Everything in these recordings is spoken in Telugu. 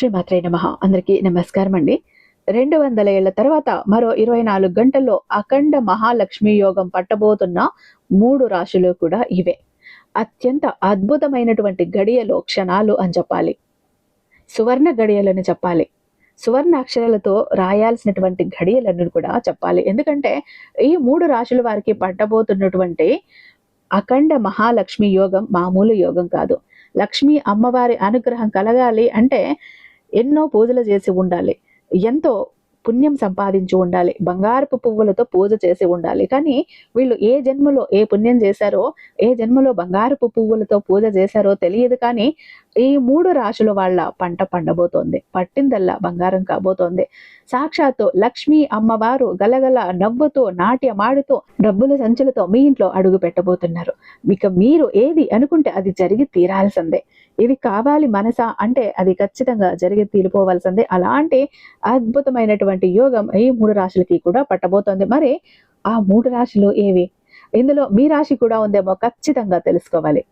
శ్రీమాత్రే నమ. అందరికీ నమస్కారం అండి రెండు వందల ఏళ్ళ తర్వాత మరో ఇరవై నాలుగు గంటల్లో అఖండ మహాలక్ష్మి యోగం పట్టబోతున్న మూడు రాశులు కూడా ఇవే. అత్యంత అద్భుతమైనటువంటి గడియలు క్షణాలు అని చెప్పాలి. సువర్ణ గడియలని చెప్పాలి. సువర్ణ అక్షరాలతో రాయాల్సినటువంటి గడియలను కూడా చెప్పాలి. ఎందుకంటే ఈ మూడు రాశుల వారికి పట్టబోతున్నటువంటి అఖండ మహాలక్ష్మి యోగం మామూలు యోగం కాదు. లక్ష్మి అమ్మవారి అనుగ్రహం కలగాలి అంటే ఎన్నో పూజలు చేసి ఉండాలి. ఎంతో పుణ్యం సంపాదించి ఉండాలి. బంగారపు పువ్వులతో పూజ చేసి ఉండాలి. కానీ వీళ్ళు ఏ జన్మలో ఏ పుణ్యం చేశారో ఏ జన్మలో బంగారపు పువ్వులతో పూజ చేశారో తెలియదు కానీ ఈ మూడు రాశుల వాళ్ళ పంట పండబోతోంది. పట్టిందల్లా బంగారం కాబోతోంది. సాక్షాత్తు లక్ష్మీ అమ్మవారు గలగల నవ్వుతూ నాట్యమాడుతూ డబ్బుల సంచులతో మీ ఇంట్లో అడుగు పెట్టబోతున్నారు. ఇక మీరు ఏది అనుకుంటే అది జరిగి తీరాల్సిందే. ఇది కావాలి మనసా అంటే అది ఖచ్చితంగా జరిగి తీరిపోవలసిందే. అలాంటి అద్భుతమైనటువంటి యోగం ఈ మూడు రాశులకి కూడా పట్టబోతోంది. మరి ఆ మూడు రాశులు ఏవి? ఇందులో మీ రాశి కూడా ఉందేమో ఖచ్చితంగా తెలుసుకోవాలి.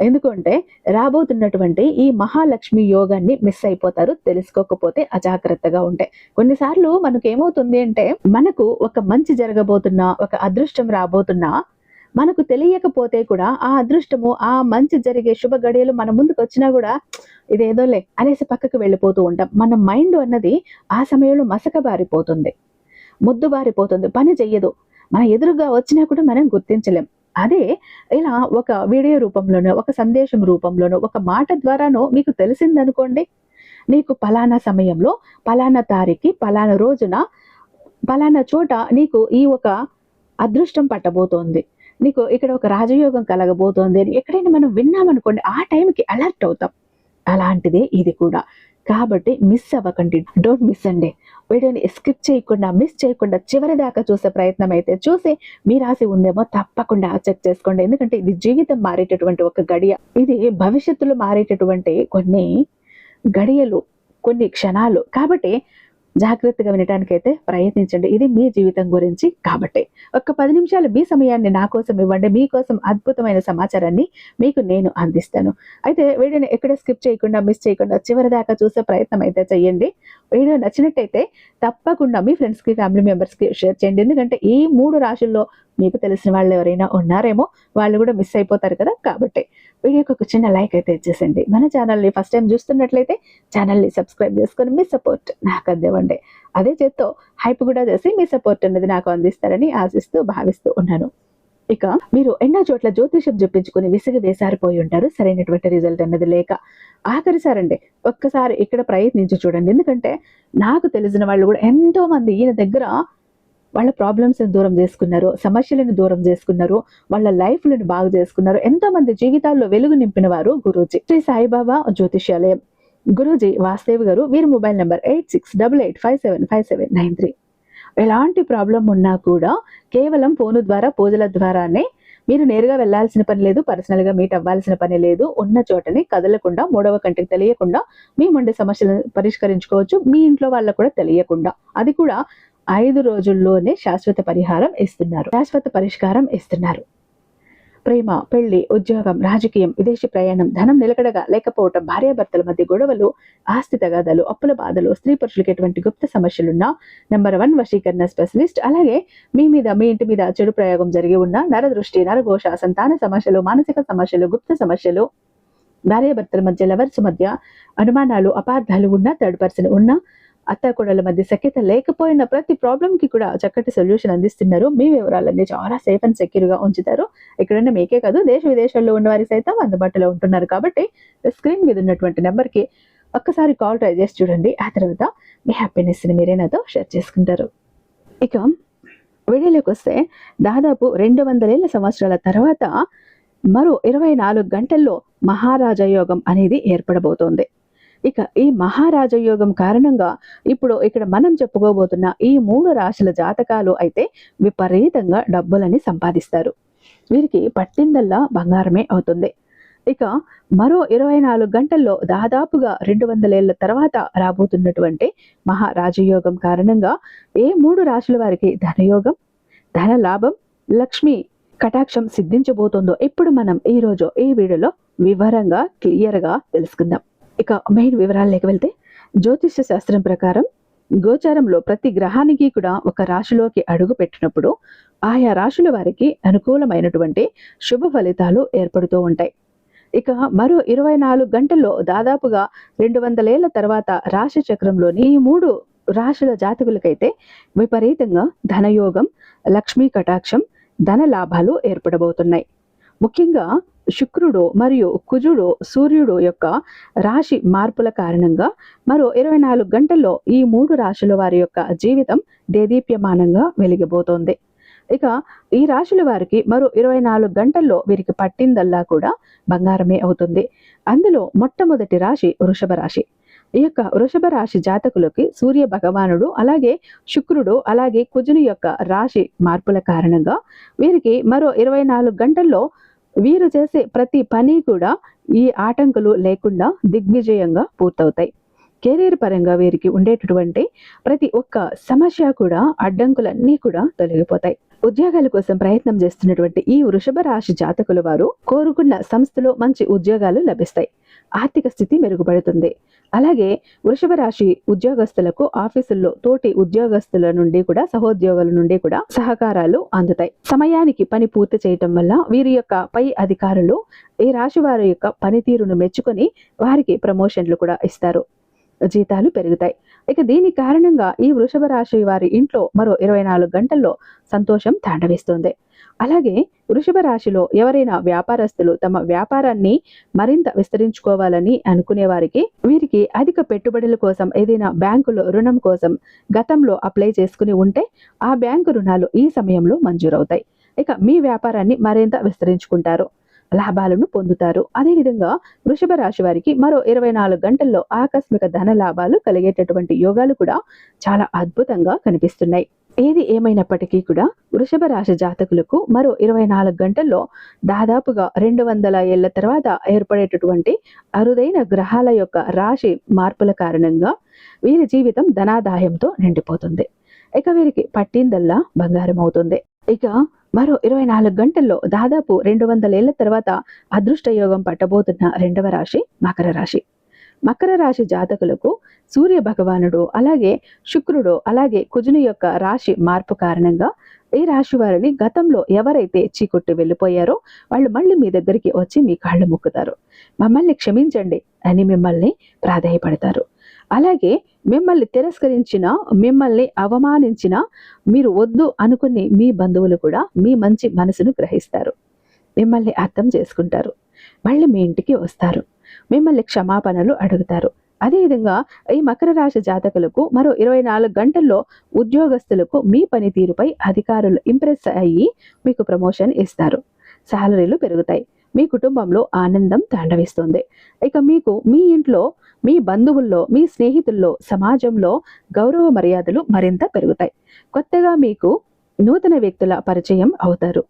ఎందుకంటే రాబోతున్నటువంటి ఈ మహాలక్ష్మి యోగాన్ని మిస్ అయిపోతారు తెలుసుకోకపోతే అజాగ్రత్తగా ఉంటాయి కొన్నిసార్లు మనకు ఏమవుతుంది అంటే మనకు ఒక మంచి జరగబోతున్నా ఒక అదృష్టం రాబోతున్నా మనకు తెలియకపోతే కూడా ఆ అదృష్టము ఆ మంచి జరిగే శుభ గడియలు మన ముందుకు వచ్చినా కూడా ఇదేదోలే అనేసి పక్కకు వెళ్ళిపోతూ ఉంటాం. మన మైండ్ అన్నది ఆ సమయంలో మసకబారిపోతుంది ముద్దుబారిపోతుంది పని చెయ్యదు. మన ఎదురుగా వచ్చినా కూడా మనం గుర్తించలేం. అదే ఇలా ఒక వీడియో రూపంలోనో ఒక సందేశం రూపంలోనో ఒక మాట ద్వారానో మీకు తెలిసిందనుకోండి. నీకు పలానా సమయంలో పలానా తారీఖు పలానా రోజున పలానా చోట నీకు ఈ ఒక అదృష్టం పట్టబోతోంది. నీకు ఇక్కడ ఒక రాజయోగం కలగబోతోంది అని ఎక్కడైనా మనం విన్నామనుకోండి ఆ టైంకి అలర్ట్ అవుతాం. అలాంటిదే ఇది కూడా. కాబట్టి మిస్ అవ్వకండి. డోంట్ మిస్ అండి. వీడియోని స్కిప్ చేయకుండా మిస్ చేయకుండా చివరి దాకా చూసే ప్రయత్నం అయితే చూసి మీ రాసి ఉందేమో తప్పకుండా చెక్ చేసుకోండి. ఎందుకంటే ఇది జీవితం మారేటటువంటి ఒక గడియ. ఇది భవిష్యత్తులో మారేటటువంటి కొన్ని గడియలు కొన్ని క్షణాలు. కాబట్టి జాగ్రత్తగా వినటానికైతే ప్రయత్నించండి. ఇది మీ జీవితం గురించి కాబట్టి. ఒక్క పది నిమిషాలు మీ సమయాన్ని నా కోసం ఇవ్వండి. మీకోసం అద్భుతమైన సమాచారాన్ని మీకు నేను అందిస్తాను. అయితే వీడియోని ఎక్కడ స్కిప్ చేయకుండా మిస్ చేయకుండా చివరి దాకా చూసే ప్రయత్నం అయితే చేయండి. వీడియో నచ్చినట్టయితే తప్పకుండా మీ ఫ్రెండ్స్కి ఫ్యామిలీ మెంబర్స్కి షేర్ చేయండి. ఎందుకంటే ఈ మూడు రాశుల్లో మీకు తెలిసిన వాళ్ళు ఎవరైనా ఉన్నారేమో వాళ్ళు కూడా మిస్ అయిపోతారు కదా కాబట్టి. వీడియోకి ఒక చిన్న లైక్ అయితే ఇచ్చేసండి. మన ఛానల్ని ఫస్ట్ టైం చూస్తున్నట్లయితే ఛానల్ని సబ్స్క్రైబ్ చేసుకొని మీ సపోర్ట్ నాకు అందివ్వండి. అదే చేత్తో హైప్ కూడా చేసి మీ సపోర్ట్ అనేది నాకు అందిస్తారని ఆశిస్తూ భావిస్తూ ఉన్నాను. ఇక మీరు ఎన్నో చోట్ల జ్యోతిషం చెప్పించుకుని విసిగి వేసారిపోయి ఉంటారు. సరైనటువంటి రిజల్ట్ అన్నది లేక ఆఖరిసారండి ఒక్కసారి ఇక్కడ ప్రయత్నించి చూడండి. ఎందుకంటే నాకు తెలిసిన వాళ్ళు కూడా ఎంతో మంది ఈయన దగ్గర వాళ్ళ ప్రాబ్లమ్స్ని దూరం చేసుకున్నారు సమస్యలను దూరం చేసుకున్నారు వాళ్ళ లైఫ్లను బాగు చేసుకున్నారు. ఎంతోమంది జీవితాల్లో వెలుగు నింపిన వారు గురూజీ. శ్రీ సాయిబాబా జ్యోతిష్యాలయం. గురూజీ వాసుదేవ్ గారు వీరి mobile number eight six double eight five seven five seven nine three ఎలాంటి ప్రాబ్లం ఉన్నా కూడా కేవలం ఫోను ద్వారా పూజల ద్వారానే మీరు నేరుగా వెళ్ళాల్సిన పని లేదు పర్సనల్గా మీట్ అవ్వాల్సిన పని లేదు. ఉన్న చోటని కదలకుండా మూడవ కంటికి తెలియకుండా మీ ఉండే సమస్యలను పరిష్కరించుకోవచ్చు మీ ఇంట్లో వాళ్ళకు కూడా తెలియకుండా. అది కూడా ఐదు రోజుల్లోనే శాశ్వత పరిహారం ఇస్తున్నారు. శాశ్వత పరిష్కారం ఇస్తున్నారు. ప్రేమ పెళ్ళి ఉద్యోగం రాజకీయం విదేశీ ప్రయాణం ధనం నిలకడగా లేకపోవటం భార్యాభర్తల మధ్య గొడవలు ఆస్తి తగాదాలు అప్పుల బాధలు స్త్రీ పురుషులకు ఎటువంటి గుప్త సమస్యలున్నా నెంబర్ వన్ వశీకరణ స్పెషలిస్ట్ అలాగే మీ మీద మీ ఇంటి మీద చెడు ప్రయోగం జరిగి ఉన్న నరదృష్టి నరఘోష సంతాన సమస్యలు మానసిక సమస్యలు గుప్త సమస్యలు భార్యాభర్తల మధ్య లవర్స్ మధ్య అనుమానాలు అపార్థాలు ఉన్న థర్డ్ పర్సన్ ఉన్న అత్తాకోడల మధ్య సఖ్యత లేకపోయిన ప్రతి ప్రాబ్లంకి కూడా చక్కటి సొల్యూషన్ అందిస్తున్నారు. మీ వివరాలన్నీ చాలా సేఫ్ అండ్ సెక్యూర్గా ఉంచుతారు. ఇక్కడున్న మీకే కాదు దేశ విదేశాల్లో ఉన్న వారికి సైతం అందుబాటులో ఉంటున్నారు. కాబట్టి స్క్రీన్ మీద ఉన్నటువంటి నెంబర్కి ఒక్కసారి కాల్ ట్రై చేసి చూడండి. ఆ తర్వాత మీ హ్యాపీనెస్ని మీరే నాతో షేర్ చేసుకుంటారు. ఇక వీడియోలోకి వస్తే దాదాపు రెండు వందలేళ్ళ సంవత్సరాల తర్వాత మరో ఇరవై నాలుగు గంటల్లో మహారాజా యోగం అనేది ఏర్పడబోతోంది. ఇక ఈ మహారాజయోగం కారణంగా ఇప్పుడు ఇక్కడ మనం చెప్పుకోబోతున్న ఈ మూడు రాశుల జాతకాలు అయితే విపరీతంగా డబ్బులని సంపాదిస్తారు. వీరికి పట్టిందల్లా బంగారమే అవుతుంది. ఇక మరో ఇరవై నాలుగు గంటల్లో దాదాపుగా రెండు వందలేళ్ళ తర్వాత రాబోతున్నటువంటి మహారాజయోగం కారణంగా ఏ మూడు రాశుల వారికి ధనయోగం ధన లాభం లక్ష్మి కటాక్షం సిద్ధించబోతుందో ఇప్పుడు మనం ఈ రోజు ఈ వీడియోలో వివరంగా క్లియర్గా తెలుసుకుందాం. ఇక మెయిన్ వివరాల్లోకి వెళ్తే జ్యోతిష్య శాస్త్రం ప్రకారం గోచారంలో ప్రతి గ్రహానికి కూడా ఒక రాశిలోకి అడుగు పెట్టినప్పుడు ఆయా రాశుల వారికి అనుకూలమైనటువంటి శుభ ఫలితాలు ఏర్పడుతూ ఉంటాయి. ఇక మరో ఇరవై నాలుగు గంటల్లో దాదాపుగా రెండు వందలేళ్ళ తర్వాత రాశి చక్రంలోని ఈ మూడు రాశుల జాతకులకైతే విపరీతంగా ధనయోగం లక్ష్మీ కటాక్షం ధన లాభాలు ఏర్పడబోతున్నాయి. ముఖ్యంగా శుక్రుడు మరియు కుజుడు సూర్యుడు యొక్క రాశి మార్పుల కారణంగా మరో ఇరవై నాలుగు గంటల్లో ఈ మూడు రాశుల వారి యొక్క జీవితం దేదీప్యమానంగా వెలిగిపోతుంది. ఇక ఈ రాశుల వారికి మరో ఇరవై నాలుగు గంటల్లో వీరికి పట్టిందల్లా కూడా బంగారమే అవుతుంది. అందులో మొట్టమొదటి రాశి వృషభ రాశి. ఈ యొక్క వృషభ రాశి జాతకులకి సూర్య భగవానుడు అలాగే శుక్రుడు అలాగే కుజుని యొక్క రాశి మార్పుల కారణంగా వీరికి మరో ఇరవై నాలుగు గంటల్లో వీరు చేసే ప్రతి పని కూడా ఈ ఆటంకులు లేకుండా దిగ్విజయంగా పూర్తవుతాయి. కెరీర్ పరంగా వీరికి ఉండేటటువంటి ప్రతి ఒక్క సమస్య కూడా అడ్డంకులన్నీ కూడా తొలగిపోతాయి. ఉద్యోగాల కోసం ప్రయత్నం చేస్తున్నటువంటి ఈ వృషభ రాశి జాతకుల వారు కోరుకున్న సంస్థలో మంచి ఉద్యోగాలు లభిస్తాయి. ఆర్థిక స్థితి మెరుగుపడుతుంది. అలాగే వృషభ రాశి ఉద్యోగస్తులకు ఆఫీసుల్లో తోటి ఉద్యోగస్తుల నుండి కూడా సహోద్యోగుల నుండి కూడా సహకారాలు అందుతాయి. సమయానికి పని పూర్తి చేయటం వల్ల వీరి యొక్క పై అధికారులు ఈ రాశి వారి యొక్క పనితీరును మెచ్చుకొని వారికి ప్రమోషన్లు కూడా ఇస్తారు. జీతాలు పెరుగుతాయి. ఇక దీని కారణంగా ఈ వృషభ రాశి వారి ఇంట్లో మరో ఇరవై నాలుగు గంటల్లో సంతోషం తాండవిస్తుంది. అలాగే వృషభ రాశిలో ఎవరైనా వ్యాపారస్తులు తమ వ్యాపారాన్ని మరింత విస్తరించుకోవాలని అనుకునే వారికి వీరికి అధిక పెట్టుబడుల కోసం ఏదైనా బ్యాంకులో రుణం కోసం గతంలో అప్లై చేసుకుని ఉంటే ఆ బ్యాంకు రుణాలు ఈ సమయంలో మంజూరవుతాయి. ఇక మీ వ్యాపారాన్ని మరింత విస్తరించుకుంటారు. లాభాలను పొందుతారు. అదేవిధంగా వృషభ రాశి వారికి మరో ఇరవై నాలుగు గంటల్లో ఆకస్మిక ధన లాభాలు కలిగేటటువంటి యోగాలు కూడా చాలా అద్భుతంగా కనిపిస్తున్నాయి. ఏది ఏమైనప్పటికీ కూడా వృషభ రాశి జాతకులకు మరో ఇరవై నాలుగు గంటల్లో దాదాపుగా రెండు వందల ఏళ్ళ తర్వాత ఏర్పడేటటువంటి అరుదైన గ్రహాల యొక్క రాశి మార్పుల కారణంగా వీరి జీవితం ధనాదాయంతో నిండిపోతుంది. ఇక వీరికి పట్టిందల్లా బంగారం అవుతుంది. ఇక మరో ఇరవై నాలుగు గంటల్లో దాదాపు రెండు వందల ఏళ్ళ తర్వాత అదృష్ట యోగం పట్టబోతున్న రెండవ రాశి మకర రాశి. మకర రాశి జాతకులకు సూర్య భగవానుడు అలాగే శుక్రుడు అలాగే కుజుని యొక్క రాశి మార్పు కారణంగా ఈ రాశి వారిని గతంలో ఎవరైతే చీకొట్టి వెళ్ళిపోయారో వాళ్ళు మళ్ళీ మీ దగ్గరికి వచ్చి మీ కాళ్ళు మొక్కుతారు. మమ్మల్ని క్షమించండి అని మిమ్మల్ని ప్రాధాయపడతారు. అలాగే మిమ్మల్ని తిరస్కరించిన మిమ్మల్ని అవమానించిన మీరు వద్దు అనుకుని మీ బంధువులు కూడా మీ మంచి మనసును గ్రహిస్తారు. మిమ్మల్ని అర్థం చేసుకుంటారు. మళ్ళీ మీ ఇంటికి వస్తారు. మిమ్మల్ని క్షమాపణలు అడుగుతారు. అదేవిధంగా ఈ మకర రాశి జాతకులకు మరో ఇరవై నాలుగు గంటల్లో ఉద్యోగస్తులకు మీ పనితీరుపై అధికారులు ఇంప్రెస్ అయ్యి మీకు ప్రమోషన్ ఇస్తారు. శాలరీలు పెరుగుతాయి. మీ కుటుంబంలో ఆనందం తాండవిస్తుంది. ఇక మీకు మీ ఇంట్లో మీ బంధువుల్లో మీ స్నేహితుల్లో సమాజంలో గౌరవ మర్యాదలు మరింత పెరుగుతాయి. కొత్తగా మీకు నూతన వ్యక్తుల పరిచయం అవుతారు.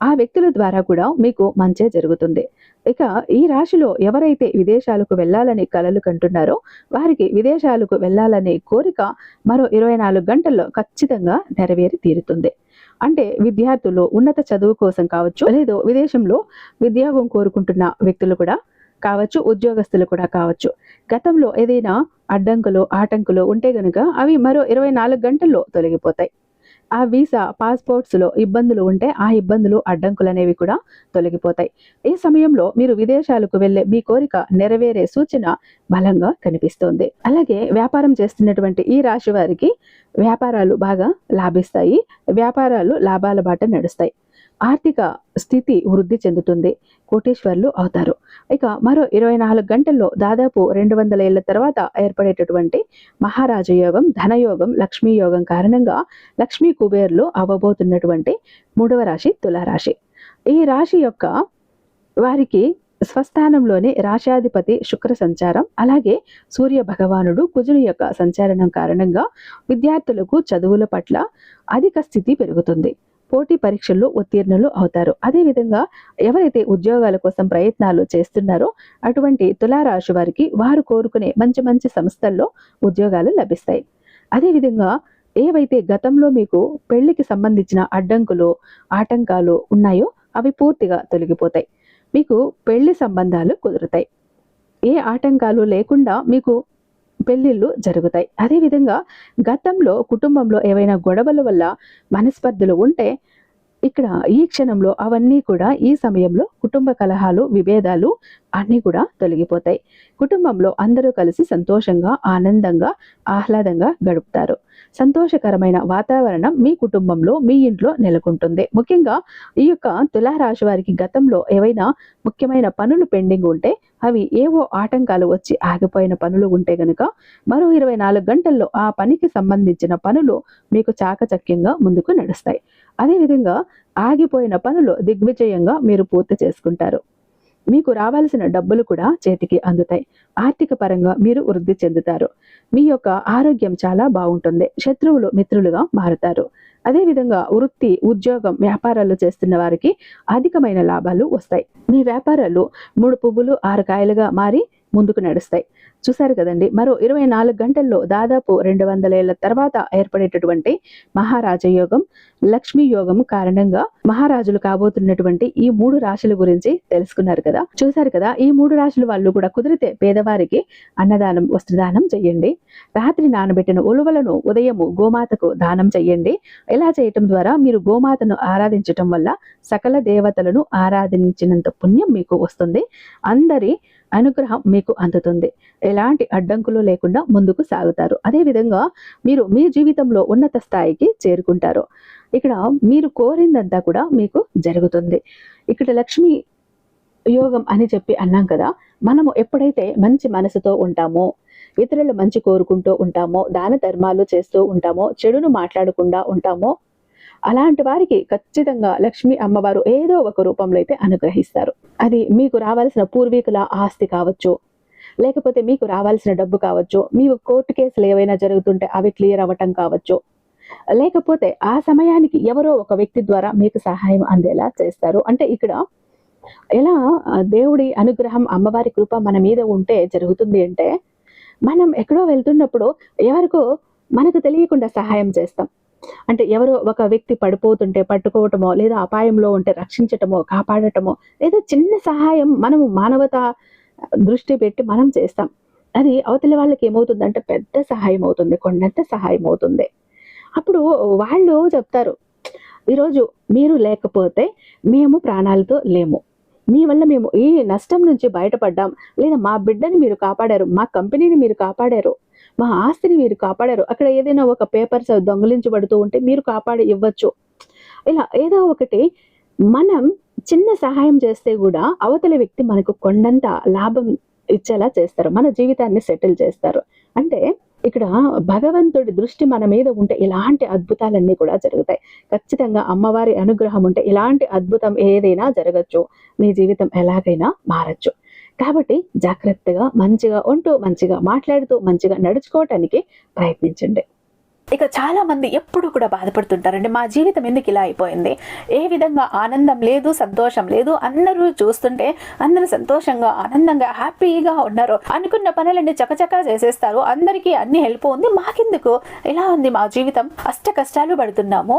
ఆ వ్యక్తుల ద్వారా కూడా మీకు మంచే జరుగుతుంది. ఇక ఈ రాశిలో ఎవరైతే విదేశాలకు వెళ్ళాలని కలలు కంటున్నారో వారికి విదేశాలకు వెళ్ళాలనే కోరిక మరో ఇరవై నాలుగు గంటల్లో ఖచ్చితంగా నెరవేరి తీరుతుంది. అంటే విద్యార్థులు ఉన్నత చదువు కోసం కావచ్చు లేదో విదేశంలో ఉద్యోగం కోరుకుంటున్న వ్యక్తులు కూడా కావచ్చు ఉద్యోగస్తులు కూడా కావచ్చు. గతంలో ఏదైనా అడ్డంకులు ఆటంకులు ఉంటే గనుక అవి మరో ఇరవై నాలుగు గంటల్లో తొలగిపోతాయి. ఆ వీసా పాస్పోర్ట్స్లో ఇబ్బందులు ఉంటే ఆ ఇబ్బందులు అడ్డంకులు అనేవి కూడా తొలగిపోతాయి. ఈ సమయంలో మీరు విదేశాలకు వెళ్ళే మీ కోరిక నెరవేరే సూచన బలంగా కనిపిస్తోంది. అలాగే వ్యాపారం చేస్తున్నటువంటి ఈ రాశి వారికి వ్యాపారాలు బాగా లాభిస్తాయి. వ్యాపారాలు లాభాల బాట నడుస్తాయి. ఆర్థిక స్థితి వృద్ధి చెందుతుంది. కోటేశ్వర్లు అవుతారు. ఇక మరో ఇరవై నాలుగు గంటల్లో దాదాపు రెండు వందల ఏళ్ళ తర్వాత ఏర్పడేటటువంటి మహారాజ యోగం ధనయోగం లక్ష్మీ యోగం కారణంగా లక్ష్మీ కుబేర్లు అవ్వబోతున్నటువంటి మూడవ రాశి తులారాశి. ఈ రాశి యొక్క వారికి స్వస్థానంలోని రాశాధిపతి శుక్ర సంచారం అలాగే సూర్య భగవానుడు కుజుని యొక్క సంచారణం కారణంగా విద్యార్థులకు చదువుల పట్ల అధిక స్థితి పెరుగుతుంది. పోటీ పరీక్షల్లో ఉత్తీర్ణులు అవుతారు. అదేవిధంగా ఎవరైతే ఉద్యోగాల కోసం ప్రయత్నాలు చేస్తున్నారో అటువంటి తులారాశి వారికి వారు కోరుకునే మంచి మంచి సంస్థల్లో ఉద్యోగాలు లభిస్తాయి. అదేవిధంగా ఏవైతే గతంలో మీకు పెళ్ళికి సంబంధించిన అడ్డంకులు ఆటంకాలు ఉన్నాయో అవి పూర్తిగా తొలగిపోతాయి. మీకు పెళ్ళి సంబంధాలు కుదురుతాయి. ఏ ఆటంకాలు లేకుండా మీకు పెళ్ళిళ్ళు జరుగుతాయి. అదేవిధంగా గతంలో కుటుంబంలో ఏవైనా గొడవల వల్ల మనస్పర్ధలు ఉంటే ఇక్కడ ఈ క్షణంలో అవన్నీ కూడా ఈ సమయంలో కుటుంబ కలహాలు విభేదాలు అన్నీ కూడా తొలగిపోతాయి. కుటుంబంలో అందరూ కలిసి సంతోషంగా ఆనందంగా ఆహ్లాదంగా గడుపుతారు. సంతోషకరమైన వాతావరణం మీ కుటుంబంలో మీ ఇంట్లో నెలకొంటుంది. ముఖ్యంగా ఈ యొక్క తులారాశి వారికి గతంలో ఏవైనా ముఖ్యమైన పనులు పెండింగ్ ఉంటే అవి ఏవో ఆటంకాలు వచ్చి ఆగిపోయిన పనులు ఉంటే గనుక మరో ఇరవై నాలుగు గంటల్లో ఆ పనికి సంబంధించిన పనులు మీకు చాకచక్యంగా ముందుకు నడుస్తాయి. అదేవిధంగా ఆగిపోయిన పనులు దిగ్విజయంగా మీరు పూర్తి చేసుకుంటారు. మీకు రావాల్సిన డబ్బులు కూడా చేతికి అందుతాయి. ఆర్థిక పరంగా మీరు వృద్ధి చెందుతారు. మీ యొక్క ఆరోగ్యం చాలా బాగుంటుంది. శత్రువులు మిత్రులుగా మారుతారు. అదేవిధంగా వృత్తి ఉద్యోగం వ్యాపారాలు చేస్తున్న వారికి అధికమైన లాభాలు వస్తాయి. మీ వ్యాపారాలు మూడు పువ్వులు ఆరు కాయలుగా మారి ముందుకు నడుస్తాయి. చూశారు కదండి మరో ఇరవై నాలుగు గంటల్లో దాదాపు రెండు వందల ఏళ్ళ తర్వాత ఏర్పడేటటువంటి మహారాజయోగం లక్ష్మీ యోగం కారణంగా మహారాజులు కాబోతున్నటువంటి ఈ మూడు రాశుల గురించి తెలుసుకున్నారు కదా. చూశారు కదా ఈ మూడు రాశుల వాళ్ళు కూడా కుదిరితే పేదవారికి అన్నదానం వస్త్రదానం చెయ్యండి. రాత్రి నానబెట్టిన ఉలువలను ఉదయము గోమాతకు దానం చెయ్యండి. ఇలా చేయటం ద్వారా మీరు గోమాతను ఆరాధించటం వల్ల సకల దేవతలను ఆరాధించినంత పుణ్యం మీకు వస్తుంది. అందరి అనుగ్రహం మీకు అందుతుంది. ఎలాంటి అడ్డంకులు లేకుండా ముందుకు సాగుతారు. అదేవిధంగా మీరు మీ జీవితంలో ఉన్నత స్థాయికి చేరుకుంటారు. ఇక్కడ మీరు కోరిందంతా కూడా మీకు జరుగుతుంది. ఇక్కడ లక్ష్మి యోగం అని చెప్పి అన్నాం కదా మనము ఎప్పుడైతే మంచి మనసుతో ఉంటామో ఇతరులు మంచి కోరుకుంటూ ఉంటామో దాన ధర్మాలు చేస్తూ ఉంటామో చెడును మాట్లాడకుండా ఉంటామో అలాంటి వారికి ఖచ్చితంగా లక్ష్మి అమ్మవారు ఏదో ఒక రూపంలో అయితే అనుగ్రహిస్తారు. అది మీకు రావాల్సిన పూర్వీకుల ఆస్తి కావచ్చు లేకపోతే మీకు రావాల్సిన డబ్బు కావచ్చు మీకు కోర్టు కేసులు ఏవైనా జరుగుతుంటే అవి క్లియర్ అవ్వటం కావచ్చు లేకపోతే ఆ సమయానికి ఎవరో ఒక వ్యక్తి ద్వారా మీకు సహాయం అందేలా చేస్తారు. అంటే ఇక్కడ ఎలా దేవుడి అనుగ్రహం అమ్మవారి కృప మన మీద ఉంటే జరుగుతుంది అంటే మనం ఎక్కడో వెళ్తున్నప్పుడు ఎవరికో మనకు తెలియకుండా సహాయం చేస్తాం. అంటే ఎవరో ఒక వ్యక్తి పడిపోతుంటే పట్టుకోవటమో లేదా అపాయంలో ఉంటే రక్షించటమో కాపాడటమో లేదా చిన్న సహాయం మనము మానవత దృష్టి పెట్టి మనం చేస్తాం. అది అవతల వాళ్ళకి ఏమవుతుందంటే పెద్ద సహాయం అవుతుంది కొండంత సహాయం అవుతుంది. అప్పుడు వాళ్ళు చెప్తారు ఈరోజు మీరు లేకపోతే మేము ప్రాణాలతో లేము. మీ వల్ల మేము ఈ నష్టం నుంచి బయటపడ్డాం లేదా మా బిడ్డని మీరు కాపాడారు మా కంపెనీని మీరు కాపాడారు మా ఆస్తిని మీరు కాపాడారు. అక్కడ ఏదైనా ఒక పేపర్స్ దొంగిలించబడుతూ ఉంటే మీరు కాపాడి ఇవ్వచ్చు. ఇలా ఏదో ఒకటి మనం చిన్న సహాయం చేస్తే కూడా అవతల వ్యక్తి మనకు కొండంత లాభం ఇచ్చేలా చేస్తారు. మన జీవితాన్ని సెటిల్ చేస్తారు. అంటే ఇక్కడ భగవంతుడి దృష్టి మన మీద ఉంటే ఇలాంటి అద్భుతాలన్నీ కూడా జరుగుతాయి. ఖచ్చితంగా అమ్మవారి అనుగ్రహం ఉంటే ఇలాంటి అద్భుతం ఏదైనా జరగచ్చు. మీ జీవితం ఎలాగైనా మారచ్చు. కాబట్టి జాగ్రత్తగా మంచిగా ఉంటూ మంచిగా మాట్లాడుతూ మంచిగా నడుచుకోవటానికి ప్రయత్నించండి. ఇక చాలా మంది ఎప్పుడు కూడా బాధపడుతుంటారండి మా జీవితం ఎందుకు ఇలా అయిపోయింది? ఏ విధంగా ఆనందం లేదు సంతోషం లేదు అందరూ చూస్తుంటే అందరూ సంతోషంగా ఆనందంగా హ్యాపీగా ఉన్నారు. అనుకున్న పనులన్నీ చకచకా చేసేస్తారు. అందరికీ అన్ని హెల్ప్ ఉంది. మాకెందుకు? ఇలా ఉంది మా జీవితం? అష్ట కష్టాలు పడుతున్నాము.